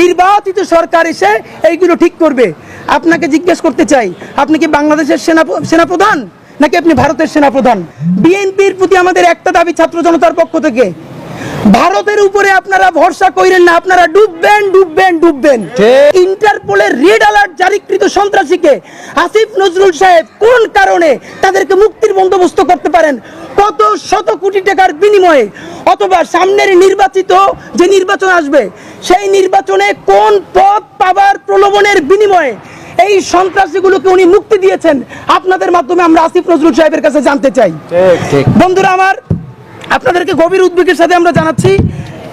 নির্বাচিত সরকার এসে এইগুলো ঠিক করবে। আপনাকে জিজ্ঞেস করতে চাই আপনি কি বাংলাদেশের সেনা সেনাপ্রধান? নাকি আপনি ভারতের সেনাপ্রধান? বিএনপির প্রতি আমাদের একটা দাবি ছাত্র জনতার পক্ষ থেকে। ভারতের উপরে আপনারা ভরসা করেন না আপনারা ডুববেন ডুববেন ডুববেন। ইন্টারপোলের রেড অ্যালার্ট জারিকৃত সন্ত্রাসীকে আসিফ নজরুল সাহেব কোন কারণে তাদেরকে মুক্তির বন্দোবস্ত করতে পারেন? কত শত কোটি টাকার বিনিময়ে অথবা সামনের নির্বাচিত যে নির্বাচন আসবে সেই নির্বাচনে কোন পদ পাবার প্রলোভনের বিনিময়ে এই সন্ত্রাসীগুলোকে উনি মুক্তি দিয়েছেন আপনাদের মাধ্যমে আমরা আসিফ নজরুল সাহেবের কাছে জানতে চাই। বন্ধুরা আমার আপনাদেরকে গভীর উদ্বেগের সাথে আমরা জানাচ্ছি।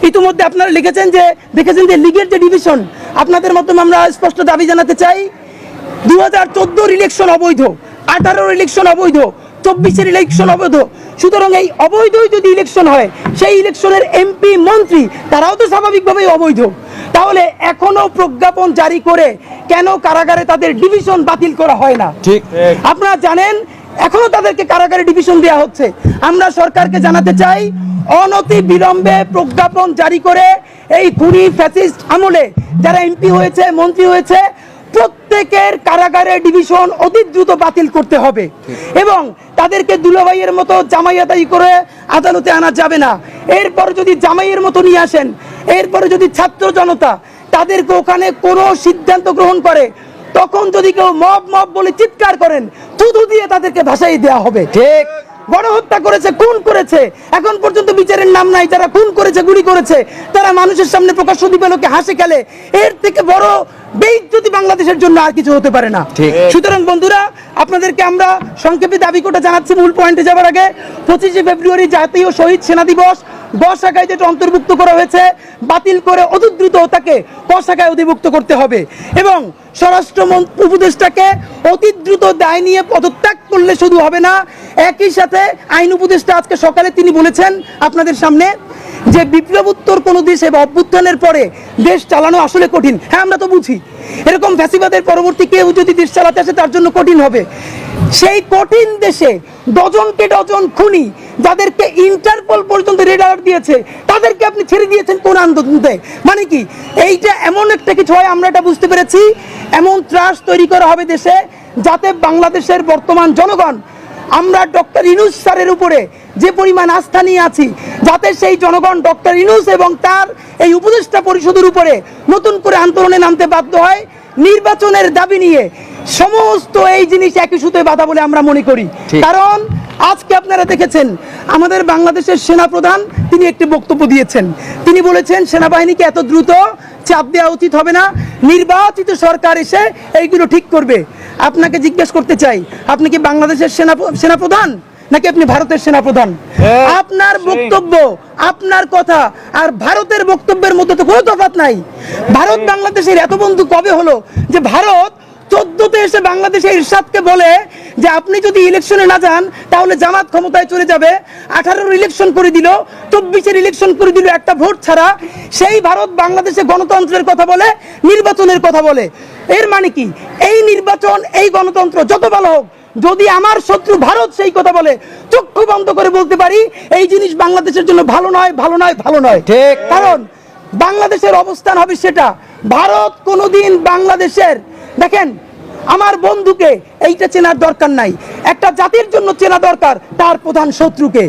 ইতিমধ্যে আপনারা লিখেছেন যে দেখেছেন যে লিগের যে ডিভিশন আপনাদের মাধ্যমে আমরা স্পষ্ট দাবি জানাতে চাই। দু হাজার চোদ্দোর ইলেকশন অবৈধ আঠারোর ইলেকশন অবৈধ চব্বিশের ইলেকশন অবৈধ। সুতরাং এই অবৈধই যদি ইলেকশন হয় সেই ইলেকশনের এমপি মন্ত্রী তারাও তো স্বাভাবিকভাবেই অবৈধ। তাহলে এখনও প্রজ্ঞাপন জারি করে কেন কারাগারে তাদের ডিভিশন বাতিল করা হয় না? ঠিক। আপনারা জানেন এখনও তাদেরকে কারাগারে ডিভিশন দেওয়া হচ্ছে। আমরা সরকারকে জানাতে চাই অনতি বিলম্বে প্রজ্ঞাপন জারি করে এই খুনি ফ্যাসিস্ট আমলে যারা এমপি হয়েছে মন্ত্রী হয়েছে প্রত্যেকের কারাগারে ডিভিশন অতি দ্রুত বাতিল করতে হবে। এবং তাদেরকে দুলাভাইয়ের মতো জামাইয়াদাই করে আদালতে আনা যাবে না। এরপর যদি জামাইয়ের মতো নিয়ে আসেন, এরপরে যদি ছাত্র জনতা তাদেরকে ওখানে কোনো সিদ্ধান্ত গ্রহণ করে, তখন যদি কেউ মব মব বলে চিৎকার করেন থুতু দিয়ে তাদেরকে ভাসাই দেওয়া হবে। ঠিক। গণহত্যা করেছে খুন করেছে। এখন পর্যন্ত বিচারের নাম নাই যারা খুন করেছে গুলি করেছে তারা মানুষের সামনে প্রকাশ্য দিবালোকে হাসে খেলে। এর থেকে বড় বেইজ্জতি বাংলাদেশের জন্য আর কিছু হতে পারে না। সুতরাং বন্ধুরা আপনাদেরকে আমরা সংক্ষেপে দাবি কোটা জানাচ্ছি মূল পয়েন্টে যাওয়ার আগে। পঁচিশে ফেব্রুয়ারি জাতীয় শহীদ সেনা দিবস শাখায় যেটা অন্তর্ভুক্ত করা হয়েছে, বাতিল করে অতি দ্রুত তাকে শাখায় অধিভুক্ত করতে হবে। এবং স্বরাষ্ট্র উপদেষ্টাকে অতি দ্রুত দায় নিয়ে পদত্যাগ করলে শুধু হবে না, একই সাথে আইন উপদেষ্টা আজকে সকালে তিনি বলেছেন আপনাদের সামনে যে বিপ্লবোত্তর কোনো দেশে বা অভ্যুত্থানের পরে দেশ চালানো আসলে কঠিন। হ্যাঁ আমরা তো বুঝি। এরকম ফ্যাসিবাদের পরবর্তী কেউ যদি দেশ চালাতে আসে, তার জন্য কঠিন হবে। সেই কঠিন দেশে ডজনকে ডজন খুনি যাদেরকে ইন্টারপোল পর্যন্ত রেড অ্যালার্ট দিয়েছে, তাদেরকে আপনি ছেড়ে দিয়েছেন কোন আন্দোলনতে মানে কি, এইটা এমন একটা কিছু হয়, আমরা এটা বুঝতে পেরেছি। এমন ত্রাস তৈরি করা হবে দেশে যাতে বাংলাদেশের বর্তমান জনগণ, আমরা ডক্টর ইনুস স্যারের উপরে যে পরিমাণ আস্থা নিয়ে আছি যাতে সেই জনগণ ডক্টর ইনুস এবং তার এই উপদেষ্টা পরিষদের উপরে নতুন করে আন্দোলনে নামতে বাধ্য হয় নির্বাচনের দাবি নিয়ে সমস্ত এই জিনিস একই সুতোয় বাধা বলে আমরা মনে করি। কারণ আজকে আপনারা দেখেছেন আমাদের বাংলাদেশের সেনাপ্রধান তিনি একটি বক্তব্য দিয়েছেন। তিনি বলেছেন সেনাবাহিনীকে এত দ্রুত চাপ দেওয়া উচিত হবে না নির্বাচিত সরকার এসে এইগুলো ঠিক করবে। আপনাকে জিজ্ঞেস করতে চাই আপনি কি বাংলাদেশের সেনা সেনাপ্রধান? নাকি আপনি ভারতের সেনাপ্রধান? হ্যাঁ, আপনার বক্তব্য আপনার কথা আর ভারতের বক্তব্যের মধ্যে তো কোনো তফাৎ নাই। ভারত বাংলাদেশের এত বন্ধু কবে হলো যে ভারত চোদ্দতে এসে বাংলাদেশে ইরশাদকে বলে যে আপনি যদি ইলেকশনে না যান তাহলে জামাত ক্ষমতায় চলে যাবে। আঠারোর ইলেকশন করে দিল চব্বিশের ইলেকশন করে দিল একটা ভোট ছাড়া। সেই ভারত বাংলাদেশে গণতন্ত্রের কথা বলে নির্বাচনের কথা বলে। এর মানে কি? এই নির্বাচন এই গণতন্ত্র যত ভালো হোক যদি আমার শত্রু ভারত সেই কথা বলে চক্ষু বন্ধ করে বলতে পারি এই জিনিস বাংলাদেশের জন্য ভালো নয় ভালো নয় ভালো নয় ঠিক। কারণ বাংলাদেশের অবস্থান হবে সেটা ভারত কোনোদিন বাংলাদেশের দেখেন আমার বন্ধুকে এইটা চেনার দরকার নাই। একটা জাতির জন্য চেনা দরকার তার প্রধান শত্রুকে।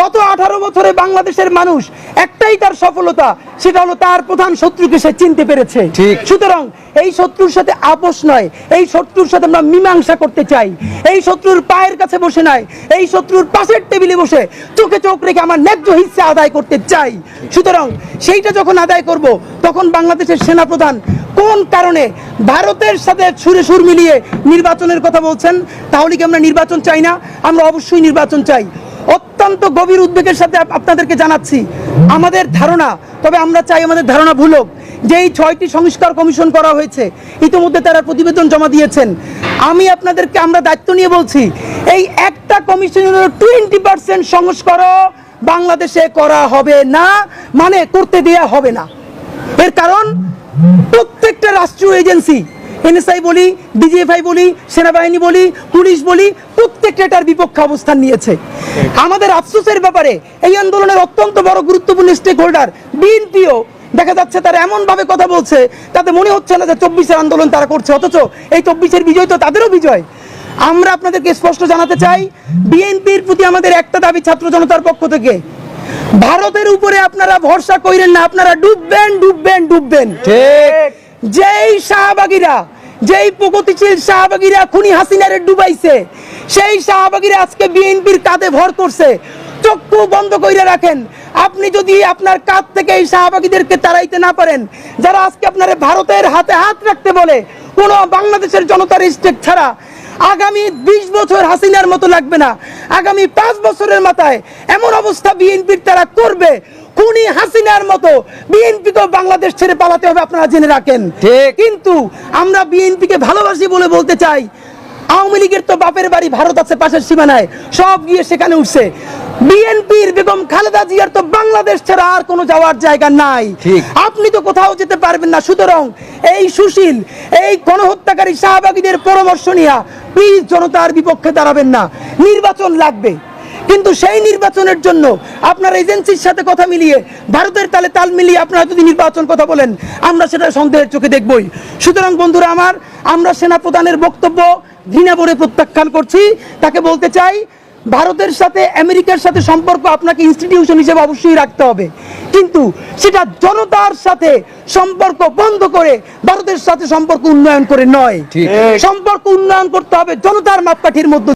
গত আঠারো বছরে বাংলাদেশের মানুষ একটাই তার সফলতা সেটা হলো তার প্রধান শত্রুকে সে চিনতে পেরেছে। সুতরাং এই শত্রুর সাথে আপোষ নয় এই শত্রুর সাথে আমরা মীমাংসা করতে চাই। এই শত্রুর পায়ের কাছে বসে নয় এই শত্রুর পাশের টেবিলে বসে চোখে চোখ রেখে আমার ন্যায্য হিস্সা আদায় করতে চাই। সুতরাং সেইটা যখন আদায় করব তখন বাংলাদেশের সেনাপ্রধান কোন কারণে ভারতের সাথে সুরে সুর মিলিয়ে নির্বাচনের কথা বলছেন, তাহলে কি আমরা নির্বাচন চাই না? আমরা অবশ্যই নির্বাচন চাই। অত্যন্ত গভীর উদ্বেগের সাথে আপনাদেরকে জানাচ্ছি। আমাদের ধারণা, তবে আমরা চাই আমাদের ধারণা ভুল হোক, যে এই ছয়টি সংস্কার কমিশন করা হয়েছে, ইতিমধ্যে তারা প্রতিবেদন জমা দিয়েছেন। আমি আপনাদেরকে, আমরা দায়িত্ব নিয়ে বলছি, এই একটা কমিশনের টোয়েন্টি পার্সেন্ট সংস্কারও বাংলাদেশে করা হবে না মানে করতে দেয়া হবে না। এর কারণ, প্রত্যেকটা রাষ্ট্রীয় এজেন্সি এনএসআই বলি ডিজিএফআই বলি সেনাবাহিনী বলি পুলিশ বলি প্রত্যেকটা এটার বিপক্ষে অবস্থান নিয়েছে। আমাদের আফসোসের ব্যাপারে এই আন্দোলনের অত্যন্ত বড় গুরুত্বপূর্ণ স্টেক হোল্ডার বিএনপিও দেখা যাচ্ছে তারা এমনভাবে কথা বলছে তাতে মনে হচ্ছে না যে চব্বিশের আন্দোলন তারা করছে। অথচ এই চব্বিশের বিজয় তো তাদেরও বিজয়। আমরা আপনাদেরকে স্পষ্ট জানাতে চাই বিএনপির প্রতি আমাদের একটা দাবি ছাত্র জনতার পক্ষ থেকে। ভারতের উপরে আপনারা ভরসা কইরেন না আপনারা ডুববেন ডুববেন ডুববেন। ঠিক। যেই শাহবাগীরা যেই প্রগতিশীল শাহবাগীরা খুনি হাসিনারে ডুবাইছে, সেই শাহবাগীরা আজকে বিএনপির কাঁধে ভর করছে। চক্ষু বন্ধ কইরা রাখেন। আপনি যদি আপনার কাঁধ থেকে এই শাহবাগীদেরকে তাড়াইতে না পারেন, যারা আজকে আপনার ভারতের হাতে হাত রাখতে বলে, কোন বাংলাদেশের জনতার স্টেক ছাড়া, আগামী বিশ বছর হাসিনার মতো লাগবে না। আগামী পাঁচ বছরের মাথায় এমন অবস্থা বিএনপির তারা করবে। খুনি হাসিনার মতো বিএনপিকেও বাংলাদেশ ছেড়ে পালাতে হবে আপনারা জেনে রাখেন। কিন্তু আমরা বিএনপিকে ভালোবাসি বলে বলতে চাই আওয়ামী লীগের তো বাপের বাড়ি ভারত আছে পাশের সীমানায় সব গিয়ে সেখানে উঠছে। বিএনপির বেগম খালেদা জিয়ার তো বাংলাদেশ ছাড়া আর কোনো যাওয়ার জায়গা নাই। আপনি তো কোথাও যেতে পারবেন না। সুতরাং এই সুশীল এই গণহত্যাকারী শাহবাগীদের পরামর্শ নিয়ে প্লিজ জনতার বিপক্ষে দাঁড়াবেন না। নির্বাচন লাগবে। কিন্তু সেই নির্বাচনের জন্য আপনার এজেন্সির সাথে কথা মিলিয়ে ভারতের তালে তাল মিলিয়ে আপনারা যদি নির্বাচন কথা বলেন আমরা সেটা সন্দেহের চোখে দেখবই। সুতরাং বন্ধুরা আমার আমরা সেনা প্রধানের বক্তব্য ঘৃণা বলে প্রত্যাখ্যান করছি। তাকে বলতে চাই ভারতের সাথে আমেরিকার সাথে সম্পর্ক আপনাকে ইনস্টিটিউশন হিসেবে অবশ্যই রাখতে হবে। কিন্তু সেটা জনতার সাথে সম্পর্ক বন্ধ করে ভারতের সাথে সম্পর্ক উন্নয়ন করে নয়। সম্পর্ক উন্নয়ন করতে হবে জনতার মাপকাঠির মধ্যে